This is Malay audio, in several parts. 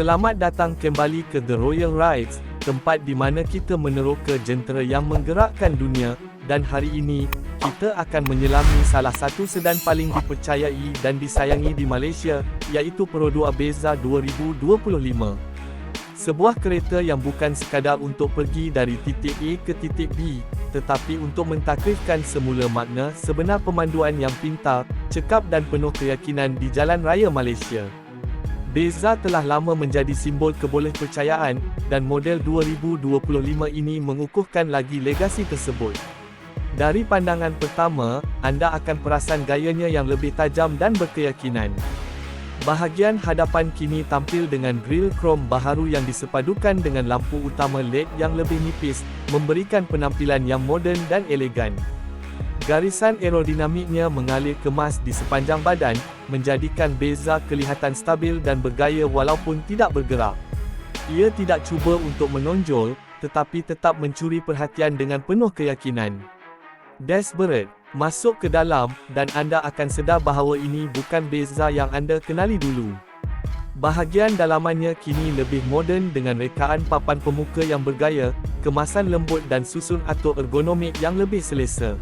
Selamat datang kembali ke The Royal Rides, tempat di mana kita meneroka jentera yang menggerakkan dunia, dan hari ini, kita akan menyelami salah satu sedan paling dipercayai dan disayangi di Malaysia, iaitu Perodua Beza 2025. Sebuah kereta yang bukan sekadar untuk pergi dari titik A ke titik B, tetapi untuk mentakrifkan semula makna sebenar pemanduan yang pintar, cekap dan penuh keyakinan di jalan raya Malaysia. Beza telah lama menjadi simbol kebolehpercayaan, dan model 2025 ini mengukuhkan lagi legasi tersebut. Dari pandangan pertama, anda akan perasan gayanya yang lebih tajam dan berkeyakinan. Bahagian hadapan kini tampil dengan grill krom baharu yang disepadukan dengan lampu utama LED yang lebih nipis, memberikan penampilan yang moden dan elegan. Garisan aerodinamiknya mengalir kemas di sepanjang badan, menjadikan Beza kelihatan stabil dan bergaya walaupun tidak bergerak. Ia tidak cuba untuk menonjol, tetapi tetap mencuri perhatian dengan penuh keyakinan. Dashboard Masuk ke dalam, dan anda akan sedar bahawa ini bukan Beza yang anda kenali dulu. Bahagian dalamannya kini lebih moden dengan rekaan papan pemuka yang bergaya, kemasan lembut dan susun atur ergonomik yang lebih selesa.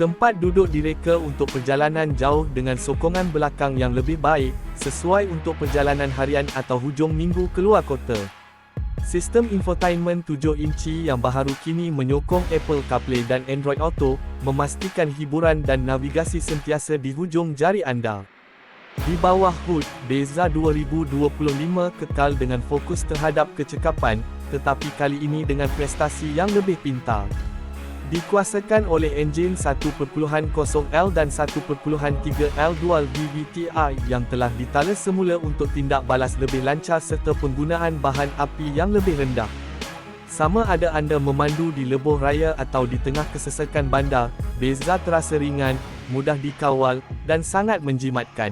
Tempat duduk direka untuk perjalanan jauh dengan sokongan belakang yang lebih baik, sesuai untuk perjalanan harian atau hujung minggu keluar kota. Sistem infotainment 7 inci yang baharu kini menyokong Apple CarPlay dan Android Auto, memastikan hiburan dan navigasi sentiasa di hujung jari anda. Di bawah hood, Beza 2025 kekal dengan fokus terhadap kecekapan, tetapi kali ini dengan prestasi yang lebih pintar. Dikuasakan oleh enjin 1.0L dan 1.3L dual VVTi yang telah ditala semula untuk tindak balas lebih lancar serta penggunaan bahan api yang lebih rendah. Sama ada anda memandu di lebuh raya atau di tengah kesesakan bandar, beza terasa ringan, mudah dikawal, dan sangat menjimatkan.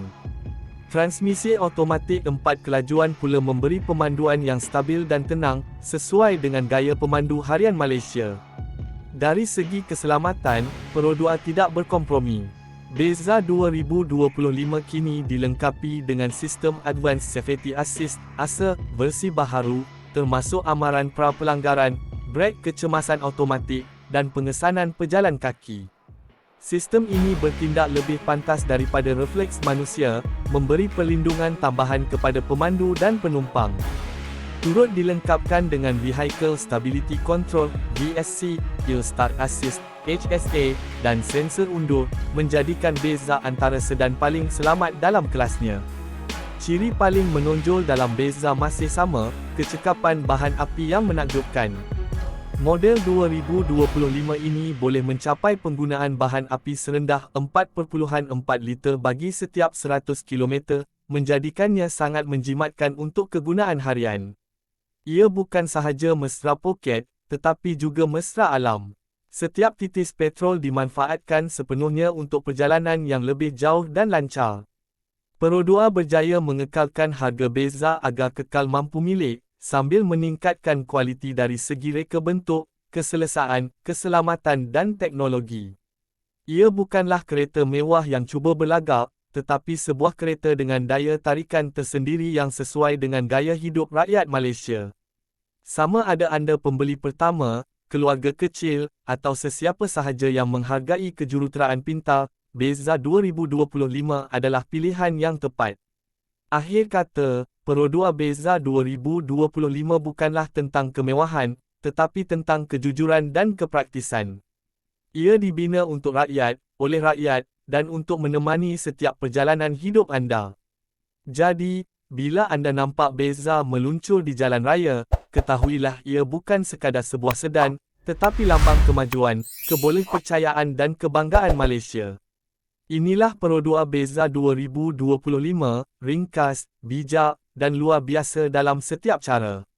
Transmisi automatik 4 kelajuan pula memberi pemanduan yang stabil dan tenang, sesuai dengan gaya pemandu harian Malaysia. Dari segi keselamatan, Perodua tidak berkompromi. Beza 2025 kini dilengkapi dengan sistem Advanced Safety Assist ASA versi baharu, termasuk amaran pra-pelanggaran, brek kecemasan automatik, dan pengesanan pejalan kaki. Sistem ini bertindak lebih pantas daripada refleks manusia, memberi perlindungan tambahan kepada pemandu dan penumpang turut dilengkapkan dengan Vehicle Stability Control VSC, Hill Start Assist HSA, dan sensor undur, menjadikan Beza antara sedan paling selamat dalam kelasnya. Ciri paling menonjol dalam Beza masih sama, kecekapan bahan api yang menakjubkan. Model 2025 ini boleh mencapai penggunaan bahan api serendah 4.4 liter bagi setiap 100 km, menjadikannya sangat menjimatkan untuk kegunaan harian. Ia bukan sahaja mesra poket, tetapi juga mesra alam. Setiap titis petrol dimanfaatkan sepenuhnya untuk perjalanan yang lebih jauh dan lancar. Perodua berjaya mengekalkan harga beza agar kekal mampu milik, sambil meningkatkan kualiti dari segi reka bentuk, keselesaan, keselamatan dan teknologi. Ia bukanlah kereta mewah yang cuba berlagak, tetapi sebuah kereta dengan daya tarikan tersendiri yang sesuai dengan gaya hidup rakyat Malaysia. Sama ada anda pembeli pertama, keluarga kecil, atau sesiapa sahaja yang menghargai kejuruteraan pintar, Beza 2025 adalah pilihan yang tepat. Akhir kata, Perodua Beza 2025 bukanlah tentang kemewahan, tetapi tentang kejujuran dan kepraktisan. Ia dibina untuk rakyat, oleh rakyat, dan untuk menemani setiap perjalanan hidup anda. Jadi, bila anda nampak Beza meluncur di jalan raya, ketahuilah ia bukan sekadar sebuah sedan, tetapi lambang kemajuan, kebolehpercayaan dan kebanggaan Malaysia. Inilah Perodua Beza 2025, ringkas, bijak dan luar biasa dalam setiap cara.